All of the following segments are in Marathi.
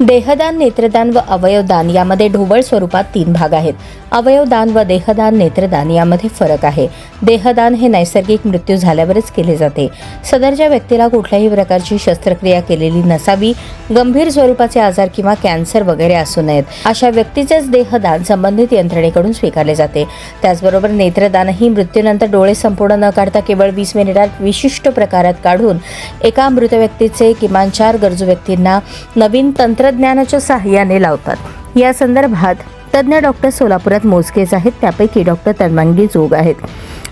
देहदान नेत्रदान व अवयवदान यामध्ये ढोबळ स्वरूपात तीन भाग आहेत. अवयवदान व देहदान नेत्रदान यामध्ये फरक आहे. देहदान हे नैसर्गिक मृत्यू झाल्यावरच केले जाते. सदरच्या व्यक्तीला कुठल्याही प्रकारची शस्त्रक्रिया केलेली नसावी गंभीर स्वरूपाचे आजार किंवा कॅन्सर वगैरे असू नयेत. अशा व्यक्तीचेच देहदान संबंधित यंत्रणेकडून स्वीकारले जाते. त्याचबरोबर नेत्रदानही मृत्यूनंतर डोळे संपूर्ण न काढता केवळ वीस मिनिटात विशिष्ट प्रकारात काढून एका मृत व्यक्तीचे किमान चार गरजू व्यक्तींना नवीन तंत्र तंत्रज्ञानाच्या सहाय्याने लावतात. या संदर्भात तज्ज्ञ डॉक्टर सोलापुरात मोजकेच आहेत त्यापैकी डॉक्टर तन्मांगी जोग आहेत.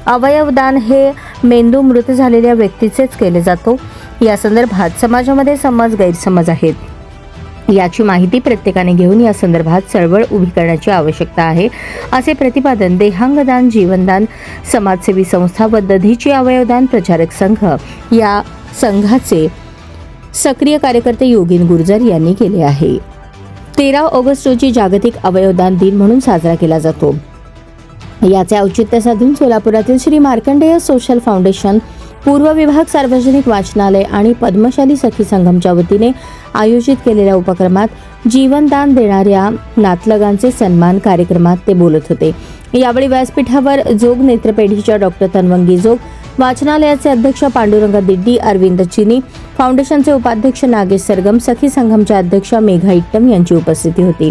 अवयवदान हे मेंदू मृत झालेल्या व्यक्तीचेच केले जातो. या संदर्भात समाजामध्ये समाज गैरसमज आहेत. याची माहिती प्रत्येकाने घेऊन या संदर्भात चळवळ उभी करण्याची आवश्यकता आहे. असे प्रतिपादन देहांगदान जीवनदान समाजसेवी संस्था व दधीची अवयवदान प्रचारक संघ या संघाचे सक्रिय कार्यकर्ते योगीन गुर्जर यांनी केले आहे. तेरा ऑगस्ट रोजी जागतिक अवयवदान दिन म्हणून साजरा केला जातो. याचे औचित्य साधून सोलापुरातील श्री मार्कंडेय सोशल फाउंडेशन पूर्व विभाग सार्वजनिक वाचनालय आणि पद्मशाली सखी संघमच्या वतीने आयोजित केलेल्या उपक्रमात जीवनदान देणाऱ्या नातलगांचे सन्मान कार्यक्रमात ते बोलत होते. यावेळी व्यासपीठावर जोग नेत्रपेढीच्या डॉक्टर तन्वंगी जोग वाचनालयाचे अध्यक्ष पांडुरंग दिड्डी अरविंद चिनी फाउंडेशनचे उपाध्यक्ष नागेश सरगम सखी संघमच्या अध्यक्ष मेघा इट्टम यांची उपस्थिती होती.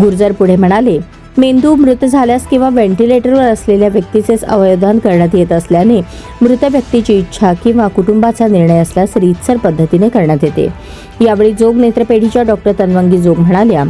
गुर्जर पुढे म्हणाले मेंदू मृत झाल्यास किंवा व्हेंटिलेटरवर असलेल्या व्यक्तीचेच अवयवदान करण्यात येत असल्याने मृत व्यक्तीची इच्छा किंवा कुटुंबाचा निर्णय असल्यास रीतसर पद्धतीने करण्यात येते. यावेळी जोग नेत्रपेढीच्या डॉक्टर तन्वंगी जोग म्हणाल्या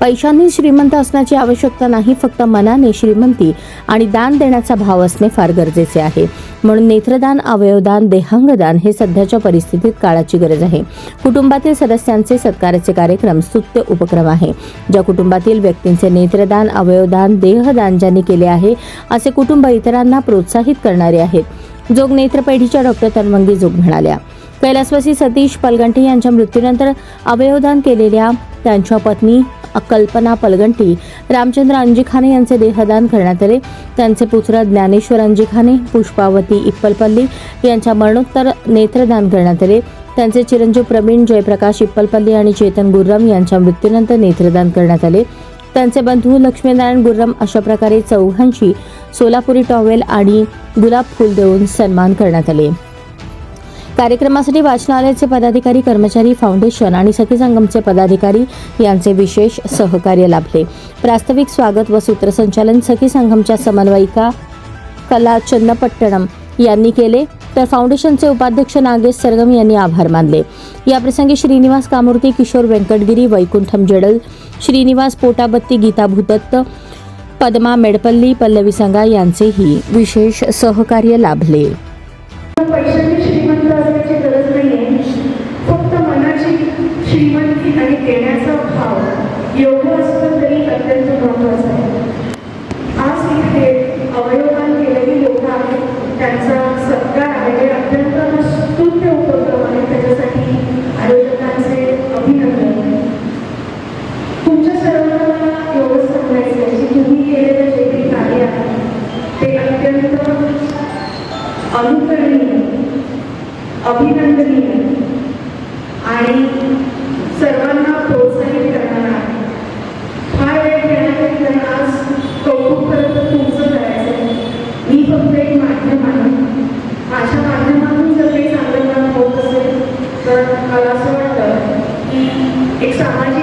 पैशांनी श्रीमंत असण्याची आवश्यकता नाही फक्त मनाने श्रीमंती आणि दान देण्याचा भाव असणे फार गरजेचे आहे. म्हणून नेत्रदान अवयवदान देहांगदान हे सध्याच्या परिस्थितीत काळाची गरज आहे. कुटुंबातील सदस्यांचे सत्काराचे कार्यक्रम स्तुत्य उपक्रम आहे. ज्या कुटुंबातील व्यक्तींचे नेत्रदान अवयवदान देहदान ज्यांनी केले आहे असे कुटुंब इतरांना प्रोत्साहित करणारे आहेत. जोग नेत्रपेढीच्या डॉक्टर तन्वंगी जोग म्हणाल्या कैलासवासी सतीश पलगंठे यांच्या मृत्यूनंतर अवयवदान केलेल्या त्यांच्या पत्नी कल्पना पलगंटी रामचंद्र अंजिखाने यांचे देहदान करण्यात आले. त्यांचे पुत्र ज्ञानेश्वर अंजिखाने पुष्पावती इप्पलपल्ली यांच्या मरणोत्तर नेत्रदान करण्यात आले. त्यांचे चिरंजीव प्रवीण जयप्रकाश इप्पलपल्ली आणि चेतन गुर्रम यांच्या मृत्यूनंतर नेत्रदान करण्यात आले. त्यांचे बंधू लक्ष्मीनारायण गुर्रम अशा प्रकारे चौघांची सोलापुरी टॉवेल आणि गुलाब फूल देऊन सन्मान करण्यात आले. कार्यक्रमासाठी वाचनालयाचे पदाधिकारी कर्मचारी फाउंडेशन आणि सखी संगमचे पदाधिकारी यांचे विशेष सहकार्य लाभले. प्रास्ताविक स्वागत व सूत्रसंचालन सखी संगमच्या समन्वयिका कला चन्नपट्टणम यांनी केले. तर फाउंडेशनचे उपाध्यक्ष नागेश सरगम यांनी आभार मानले. याप्रसंगी श्रीनिवास कामूर्ती किशोर व्यंकटगिरी वैकुंठम जडल श्रीनिवास पोटाबत्ती गीता भूदत्त पद्मा मेडपल्ली पल्लवी संगा यांचेही विशेष सहकार्य लाभले. अनुकरणीय अभिनंदनीय आणि सर्वांना प्रोत्साहित करणार आहे. हा वेळ घेण्याकरिता आज कौतुक करत तुमचं करायचं आहे. मी फक्त एक माध्यम आहे. माझ्या माध्यमातून जर काही चांगलं काम होत असेल तर मला असं वाटतं की एक सामाजिक